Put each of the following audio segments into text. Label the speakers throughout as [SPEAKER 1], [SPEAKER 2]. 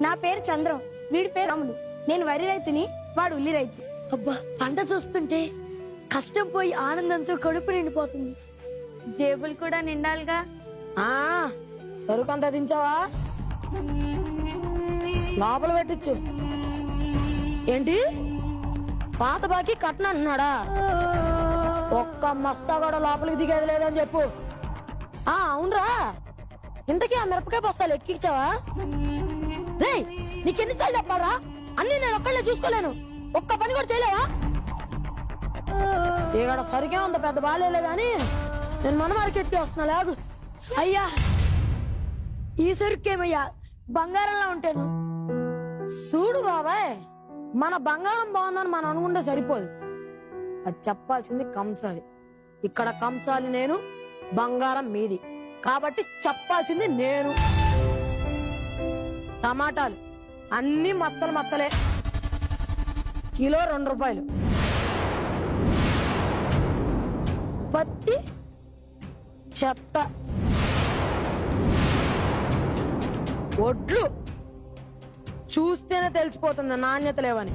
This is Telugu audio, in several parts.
[SPEAKER 1] నా పేరు చంద్రం. వీడి పేరు రాముడు. నేను వరి రైతుని వాడు ఉల్లి రైతు.
[SPEAKER 2] అబ్బా పంట చూస్తుంటే కష్టం పోయి ఆనందంతో కడుపు నిండిపోతుంది.
[SPEAKER 3] జేబులు కూడా నిండాలిగా.
[SPEAKER 4] ఆ సరుకంతా దించావా? లోపల పెట్టించు ఏంటి? పాత బాకీ కట్టను అంటున్నాడా? ఒక్క మస్తా కూడా లోపలికి దిగేది లేదని చెప్పు. ఆ అవునరా. ఇంతకీ ఆ మిరపకాయ బస్తాలు ఎక్కించావా? రే నీకెన్నిసార్లు చెప్పారా అన్ని నేను ఒక్కళ్ళే చూసుకోలేను. ఒక్క పని కూడా చేయలేవా? ఇక్కడ సరికే ఉంది పెద్ద బాగాలేలే గాని. నేను మన మార్కెట్కి వస్తున్నా లేగు.
[SPEAKER 2] అయ్యా ఈ సరుకేమయ్యా బంగారంలా ఉంటాను.
[SPEAKER 4] చూడు బాబాయ్ మన బంగారం బాగుందని మనం అనుకుంటే సరిపోదు. అది చెప్పాల్సింది కంసాలి. ఇక్కడ కంసాలి నేను బంగారం మీది. కాబట్టి చెప్పాల్సింది నేను. టమాటాలు. అన్ని మచ్చలు మచ్చలే. కిలో రెండు రూపాయలు. పత్తి చెత్త. ఒడ్లు. చూస్తేనే తెలిసిపోతుంది నాణ్యత లేవని.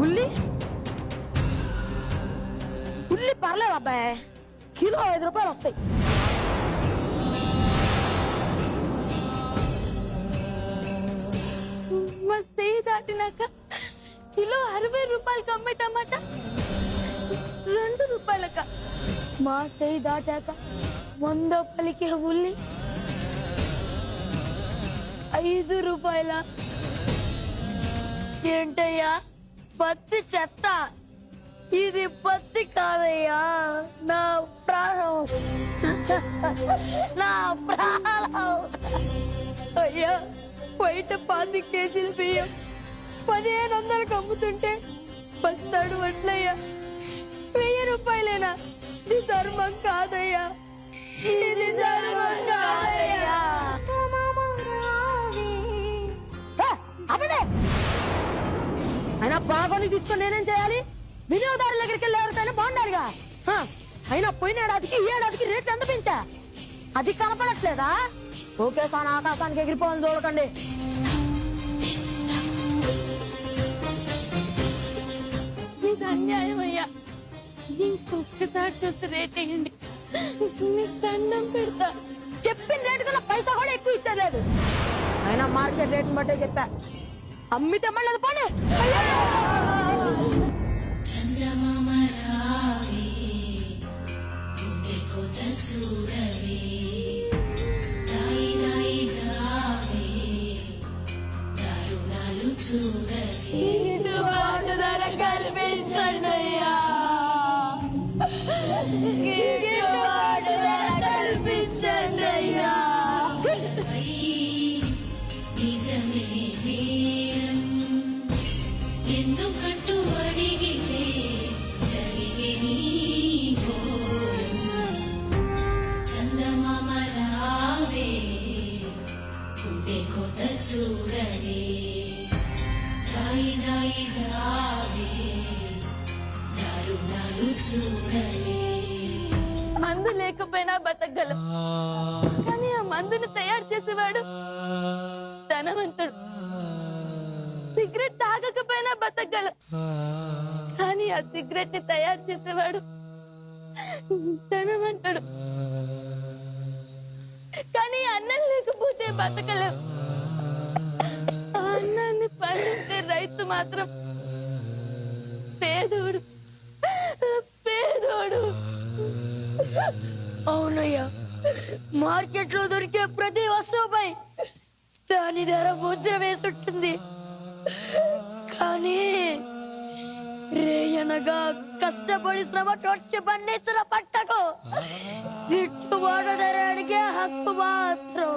[SPEAKER 4] ఉల్లి. ఉల్లి పర్లేదు అబ్బాయి. కిలో ఐదు రూపాయలు వస్తాయి.
[SPEAKER 3] రూపాయలకి అమ్మే టమాటా రెండు రూపాయలక.
[SPEAKER 2] మా సై దాటాక వంద రూపాయలకి ఉల్లి. ఐదు రూపాయల. ఏంటయ్యా? పత్తి చెత్త. ఇది పత్తి కాదయ్యా. నా ప్రాణం. నా ప్రాణం. అయ్యా బయట పాతి కేజీలు బియ్యం పదిహేను వందలకు అమ్ముతుంటే పస్తాడు వడ్లయ్యా వెయ్యి రూపాయలేనా? ఇది ధర్మం కాదయ్యా. ఇది ధర్మం కాదయ్యా.
[SPEAKER 4] అయినా బాగోని తీసుకొని నేనేం చేయాలి? వినియోగదారుల దగ్గరికి వెళ్ళి ఎవరికైనా బాగుండాలిగా? అయినా పోయిన ఏడాదికి ఈ ఏడాదికి రేట్లు ఎంత పెంచా? అది కనపడట్లేదా ఓకే సార్ ఆకాశానికి ఎగిరిపోవాలని చూడకండి.
[SPEAKER 3] ఇది అన్యాయం అయ్యా. ఇంకొకసారి చూసి రేట్ వేయండి. మీకు దండం పెడతా.
[SPEAKER 4] చెప్పిన రేటు కన్నా పైసా కూడా ఎక్కువ ఇచ్చలేదు. అయినా మార్కెట్ రేట్ బట్టే చెప్పా. అమ్మితే మళ్ళీ పోనీ.
[SPEAKER 2] గిట్టుబాటు ధర కల్పించండి
[SPEAKER 3] మందు లేకపోయినా బతకగలం కానీ ఆ మందును తయారు చేసేవాడు ధనవంతుడు. సిగరెట్ తాగకపోయినా బతకగలం కానీ ఆ సిగరెట్ని తయారు చేసేవాడు ధనవంతుడు. కానీ అన్నం లేకపోతే బతకలేం. ఆ అన్నాన్ని పండించే రైతు మాత్రం
[SPEAKER 2] అవునయ్యా. మార్కెట్లో దొరికే ప్రతి వస్తువుపై దాని ధర ముద్ర వేసుంటుంది. కానీ రేయనగా కష్టపడి శ్రమ టొచ్చి పండించిన పంటకు గిట్టుబాటు ధరడికే హక్కు మాత్రం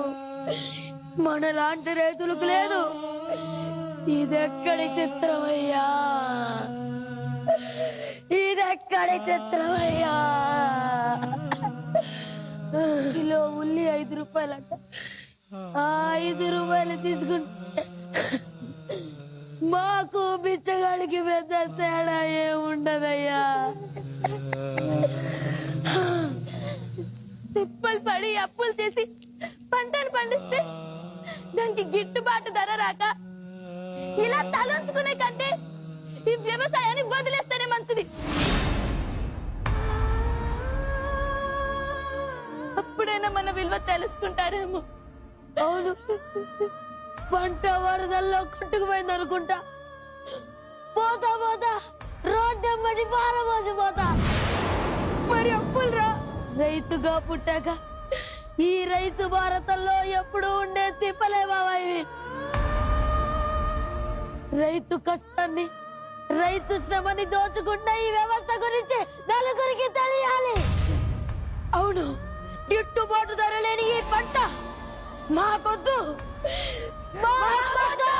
[SPEAKER 2] మన లాంటి రైతులకు లేదు. ఇదెక్కడి చిత్రమయ్యా? ఇదెక్కడి చిత్రమయ్యా? కిలో ఉల్లి ఐదు రూపాయలట. ఐదు రూపాయలు తీసుకుంటే మాకు బిచ్చగాడికి పెద్ద తేడా ఏముండదయ్యా.
[SPEAKER 3] తిప్పలు పడి అప్పులు చేసి పంటను పండిస్తే దానికి గిట్టుబాటు ధర రాక ఇలా తలంచుకునే కంటే ఈ వ్యవసాయాన్ని వదిలేస్తేనే మన విలువ తెలుసుకుంటారేమో.
[SPEAKER 2] అవును. పంట వరదల్లో కొట్టుకుపోయింది అనుకుంటా. పోతా పోతా. రోడ్డమ్మడి పారమోసిపోతా మరి అప్పులురా రైతుగా పుట్టాక ఈ రైతు భారతంలో ఎప్పుడు ఉండే తిప్పలే బాబా ఇవి రైతు కష్టాన్ని రైతు శ్రమని దోచుకున్న ఈ వ్యవస్థ గురించి నలుగురికి తెలియాలి. అవును. గిట్టుబాటు ధర లేని ఈ పంట మాకొద్దు. మాకొద్దు.